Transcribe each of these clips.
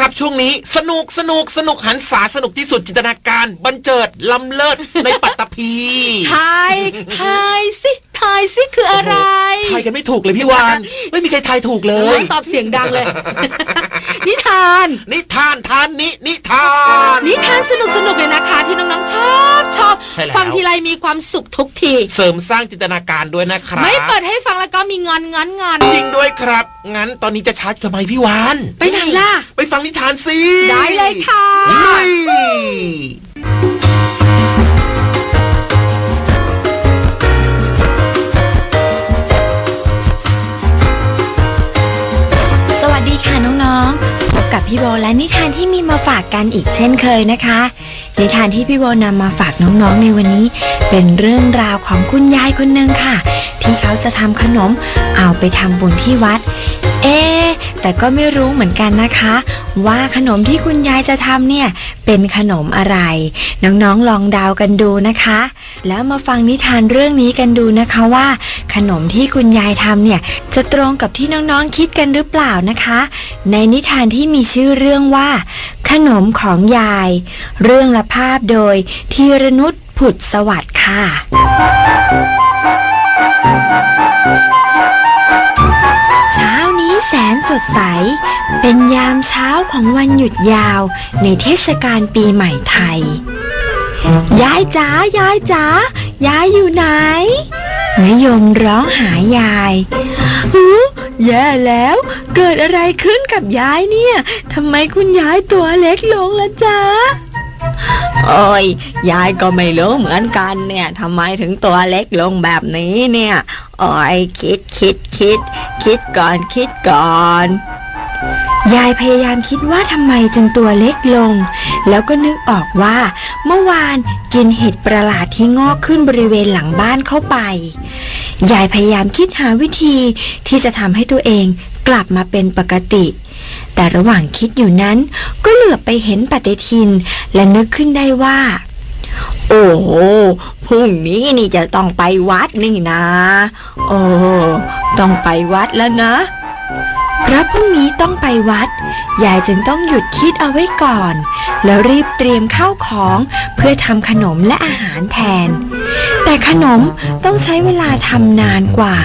ครับ ช่วงนี้สนุกสนุกสนุกหันษาสนุกที่สุดจินตนาการบันเจิดลำเลิศในปัตตภีทายทายสิทายสิคืออะไรทายกันไม่ถูกเลยพี่วานไม่มีใครทายถูกเลน้อยงตอบเสียงดังเลย นิทาน นิทานทานนินิทาน นิทานสนุกสนุกๆเลยนะคะ ที่น้องๆชอบชอบ ใช่แล้ว ฟังทีไรมีความสุขทุกที เสริมสร้างจินตนาการด้วยนะครับ ไม่เปิดให้ฟังแล้วก็มีงอนงอนงอนจริงด้วยครับ งั้นตอนนี้จะชาร์จทำไมพี่วาน ไปไหนล่ะ ไปฟังนิทานสิ ได้เลยค่ะ กับพี่โบและนิทานที่มีมาฝากกันอีกเช่นเคยนะคะ นิทานที่พี่โบนำมาฝากน้องๆในวันนี้ เป็นเรื่องราวของคุณยายคนหนึ่งค่ะ ที่เขาจะทำขนมเอาไปทำบุญที่วัด เอ๊ แต่ก็ไม่รู้เหมือนกันนะคะ ว่าขนมที่คุณยายจะทำเนี่ยเป็นขนมอะไร น้องๆลองเดากันดูนะคะ แล้วมาฟังนิทานเรื่องนี้กันดูนะคะว่า ขนมที่คุณยายทำเนี่ยจะตรงกับที่น้องๆคิดกันหรือเปล่านะคะ ในนิทานที่มีชื่อเรื่องว่า ขนมของยาย เรื่องละภาพโดยธีรนุชผุดสวัสดิ์ค่ะ แสนสดใส เป็นยามเช้าของวันหยุดยาวในเทศกาลปีใหม่ไทย ยายจ๋ายายจ๋ายายอยู่ไหนมยมร้องหายายหูแย่แล้ว เกิดอะไรขึ้นกับยายเนี่ยทำไมคุณยายตัวเล็กลงละจ๊ะ โอ้ยยายก็ไม่รู้เหมือนกันเนี่ยทำไมถึงตัวเล็กลงแบบนี้เนี่ยโอ้ยคิดคิดคิด คิดก่อนคิดก่อนยายพยายามคิดว่าทำไมจึงตัวเล็กลง แล้วก็นึกออกว่า เมื่อวานกินเห็ดประหลาดที่งอกขึ้นบริเวณหลังบ้านเข้าไป ยายพยายามคิดหาวิธีที่จะทำให้ตัวเองกลับมาเป็นปกติ แต่ระหว่างคิดอยู่นั้นก็เหลือบไปเห็นปฏิทิน และนึกขึ้นได้ว่า โอ้โหพรุ่งนี้นี่จะต้องไปวัดนี่นะ โอ้ต้องไปวัดแล้วนะเพราะพรุ่งนี้ต้องไปวัด ยายจึงต้องหยุดคิดเอาไว้ก่อน แล้วรีบเตรียมข้าวของเพื่อทำขนมและอาหารแทน ขนมต้องใช้เวลาทำนานกว่า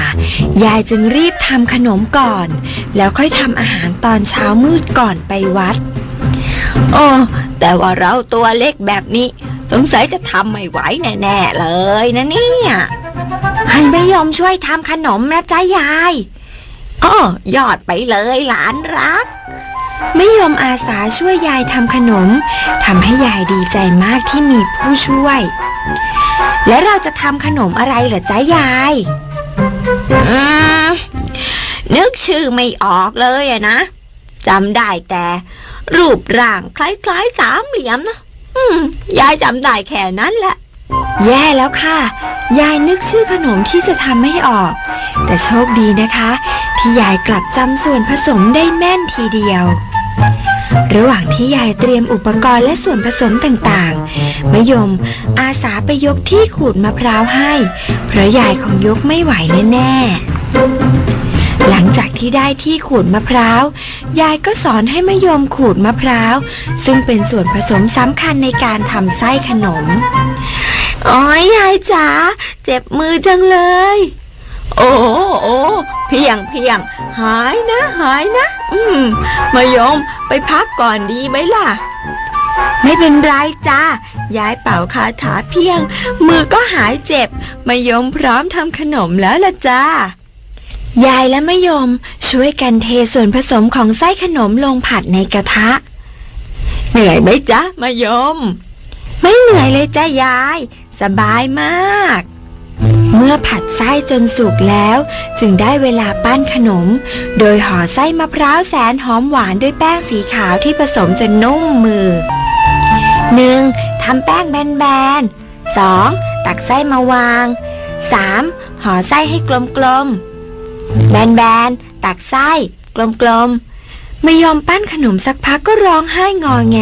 ยายจึงรีบทำขนมก่อน แล้วค่อยทำอาหารตอนเช้ามืดก่อนไปวัด โอ้แต่ว่าเราตัวเล็กแบบนี้ สงสัยจะทำไม่ไหวแน่ๆเลยนะเนี่ยให้ไม่ยอมช่วยทำขนมนะจ๊ะยายอ้อยอดไปเลยหลานรักไม่ยอมอาสาช่วยยายทำขนมทำให้ยายดีใจมากที่มีผู้ช่วย และเราจะทำขนมอะไรเหรอจ๊ะยายอืมนึกชื่อไม่ออกเลยอะนะจำได้แต่ รูปร่างคล้ายๆสามเหลี่ยมนะอืมยายจำได้แค่นั้นแหละ แย่แล้วค่ะ ยายนึกชื่อขนมที่จะทำไม่ออก แต่โชคดีนะคะ ที่ยายกลับจำส่วนผสมได้แม่นทีเดียว ระหว่างที่ยายเตรียมอุปกรณ์และส่วนผสมต่างๆมะยมอาสาไปยกที่ขูดมะพร้าวให้ เพราะยายคงยกไม่ไหวแน่ๆ หลังจากที่ได้ที่ขูดมะพร้าว ยายก็สอนให้มะยมขูดมะพร้าว ซึ่งเป็นส่วนผสมสำคัญในการทำไส้ขนม โอ้ยยายจ๋าเจ็บมือจังเลย โอ้โอ้เพียงเพียง หายนะ หายนะ อืมมายมไปพักก่อนดีไหมล่ะ ไม่เป็นไรจ้ายายเป่าคาถาเพียง มือก็หายเจ็บมายมพร้อมทำขนมแล้วล่ะจ้ายายและมะยมช่วยกันเทส่วนผสมของไส้ขนมลงผัดในกระทะ เหนื่อยไหมจ๊ะมะยม ไม่เหนื่อยเลยจ้ายาย สบายมาก เมื่อผัดไส้จนสุกแล้ว จึงได้เวลาปั้นขนม โดยห่อไส้มะพร้าวแสนหอมหวานด้วยแป้งสีขาวที่ผสมจนนุ่มมือ 1. ทำแป้งแบนๆ 2. ตักไส้มาวาง 3. ห่อไส้ให้กลมๆ แบนๆ ตักไส้ กลมๆ ไม่ยอมปั้นขนมสักพักก็ร้องไห้งอแง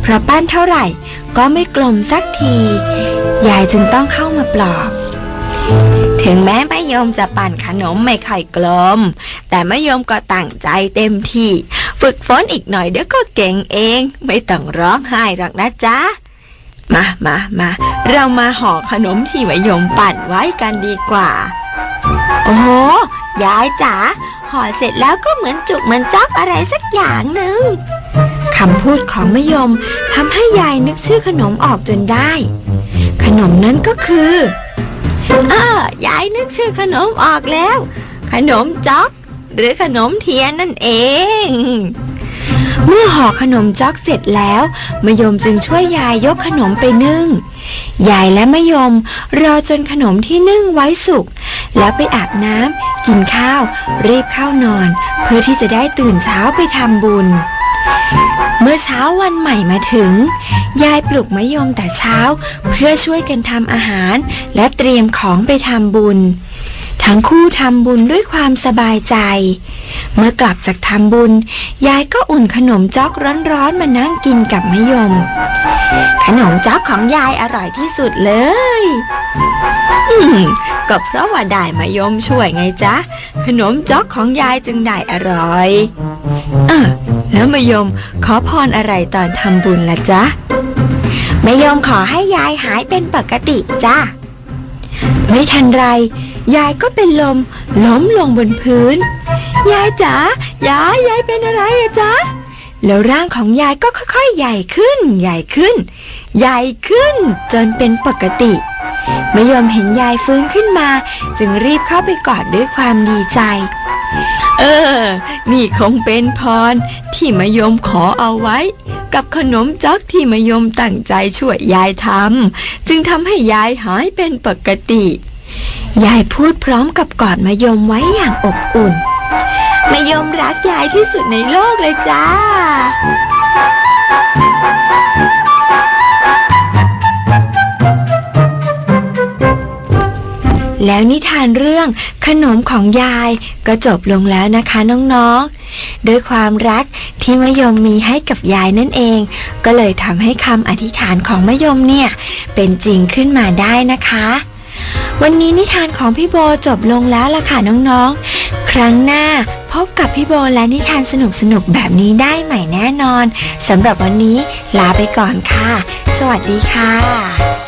เพราะปั้นเท่าไหร่ก็ไม่กลมสักที ยายจึงต้องเข้ามาปลอบ ถึงแม้มะยมจะปั่นขนมไม่ค่อยกลม แต่มะยมก็ตั้งใจเต็มที่ ฝึกฝนอีกหน่อยเดี๋ยวก็เก่งเอง ไม่ต้องร้องไห้หรอกนะจ๊ะ มามามาเรามาห่อขนมที่มะยมปั่นไว้กันดีกว่า โอ้โหยายจ๋าห่อเสร็จแล้วก็เหมือนจุกเหมือนจ๊อบอะไรสักอย่างหนึ่งคำพูดของมะยมทำให้ยายนึกชื่อขนมออกจนได้ ขนมนั้นก็คือ เออยายนึกชื่อขนมออกแล้ว ขนมจ๊อก หรือขนมเทียนนั่นเอง เมื่อห่อขนมจ๊อกเสร็จแล้วมยมจึงช่วยยายยกขนมไปนึ่ง ยายและมยมรอจนขนมที่นึ่งไว้สุก แล้วไปอาบน้ำกินข้าว รีบเข้านอน เพื่อที่จะได้ตื่นเช้าไปทำบุญ เมื่อเช้าวันใหม่มาถึง ยายปลุกมะยมแต่เช้า เพื่อช่วยกันทำอาหาร และเตรียมของไปทำบุญ ทั้งคู่ทำบุญด้วยความสบายใจ เมื่อกลับจากทำบุญ ยายก็อุ่นขนมจ๊อกร้อนๆมานั่งกินกับมะยม ขนมจ๊อกของยายอร่อยที่สุดเลยอืมก็เพราะว่าได้มายมช่วยไงจ๊ะ ขนมจ๊อกของยายจึงได้อร่อย เออ แล้วมายมขอพรอะไรตอนทำบุญละจ๊ะมายมขอให้ยายหายเป็นปกติจ้ะไม่ทันไร ยายก็เป็นลมล้มลงบนพื้น ยายจ๋ายายยายเป็นอะไรอะจ๊ะแล้วร่างของยายก็ค่อยๆ ใหญ่ขึ้น ใหญ่ขึ้น ใหญ่ขึ้นจนเป็นปกติมยมเห็นยายฟื้นขึ้นมา จึงรีบเข้าไปกอดด้วยความดีใจ เออ นี่คงเป็นพรที่มยมขอเอาไว้ กับขนมจ๊อกที่มยมตั้งใจช่วยยายทำจึงทำให้ยายหายเป็นปกติ ยายพูดพร้อมกับกอดมยมไว้อย่างอบอุ่นมายมรักยายที่สุดในโลกเลยจ้า แล้วนิทานเรื่องขนมของยายก็จบลงแล้วนะคะน้องๆ ด้วยความรักที่มะยมมีให้กับยายนั่นเอง ก็เลยทำให้คำอธิษฐานของมะยมเนี่ย เป็นจริงขึ้นมาได้นะคะ วันนี้นิทานของพี่โบจบลงแล้วล่ะค่ะน้องๆ ครั้งหน้าพบกับพี่โบและนิทานสนุกๆแบบนี้ได้ใหม่แน่นอนสำหรับวันนี้ลาไปก่อนค่ะ สวัสดีค่ะ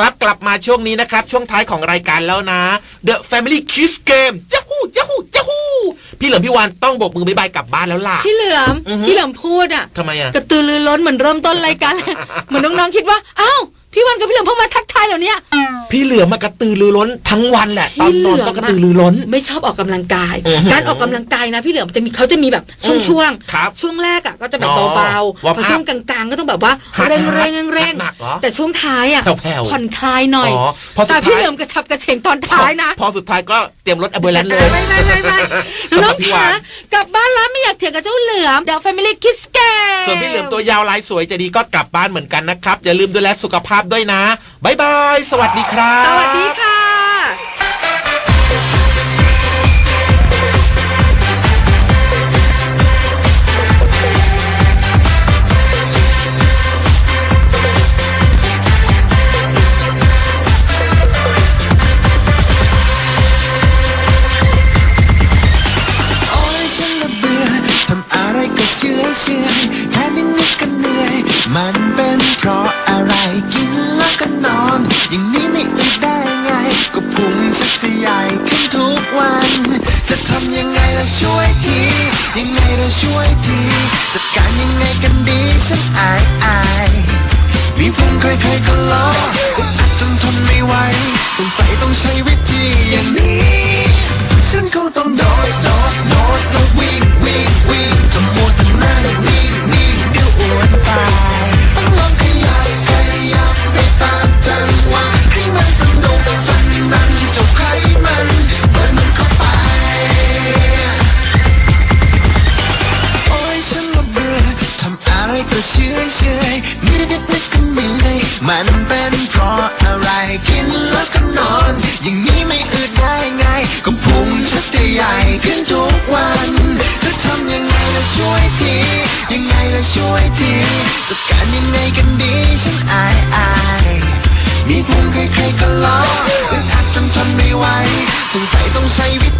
ครับ กลับมาช่วงนี้นะครับ ช่วงท้ายของรายการแล้วนะ The Family Kiss Game จ้าฮู้จ้าฮู้จ้าฮู้พี่เหลิมพี่วานต้องโบกมือบ๊ายบายกลับบ้านแล้วล่ะ พี่เหลือมอือฮึ พี่เหลือมพูดอะทำไมอะ กระตือรือร้นเหมือนเริ่มต้นรายการเลยเหมือนน้องๆคิดว่าอ้าวพี่วันกับพี่เหลือมเพิ่งมาทักทายเหล่านี้พี่เหลือมมากระตือรือร้นทั้งวันแหละตอนนอนต้องกระตือรือร้น ไม่ชอบออกกำลังกายอือฮึการออกกำลังกายนะ พี่เหลือมจะมีเขาจะมีแบบช่วงๆครับช่วงแรกอะก็จะแบบอ๋อเบาๆ warm พอช่วงกลางๆ ก็ต้องแบบว่า hard เร่ง hard เร่งเร่งหนักๆเหรอแต่ช่วงท้ายอะแผ่วๆผ่อนคลายหน่อยอ๋อพอสุดแต่พี่ท้ายเหลือมกระชับกระเฉงตอนท้ายนะ พอสุดท้ายก็เตรียมรถแอมเบลนเลยไม่ไม่ไม่ไม่สำหน้รัอบงพี่คะวานกลับบ้านแล้วไม่อยากเถียงกับเจ้าเหลือมเดี๋ยว Family Kiss Game ส่วนพี่เหลือมตัวยาวลายสวยใจะดีก็กลับบ้านเหมือนกันนะครับอย่าลืมดูแลสุขภาพด้วยนะ บายบาย สวัสดีครับ สวัสดีค่ะโอ้ยฉันละเบื่อทำอะไรก็เชื่อเชื่อแค่นิดนิดก็เหนื่อย มันเป็นเพราะ นอน อย่างนี้ไม่อึดได้ไง ก็พุงชักจะใหญ่ขึ้นทุกวัน จะทำยังไงล่ะช่วยที ยังไงล่ะช่วยที จัดการยังไงกันดีฉันอายอายมีพุงใครๆก็ล้ออึดอัดจนทนไม่ไหวสงสัยต้องใช้ ก็ล้ออึดอัดจนทนไม่ไหวสงสัยต้องใช้วิธี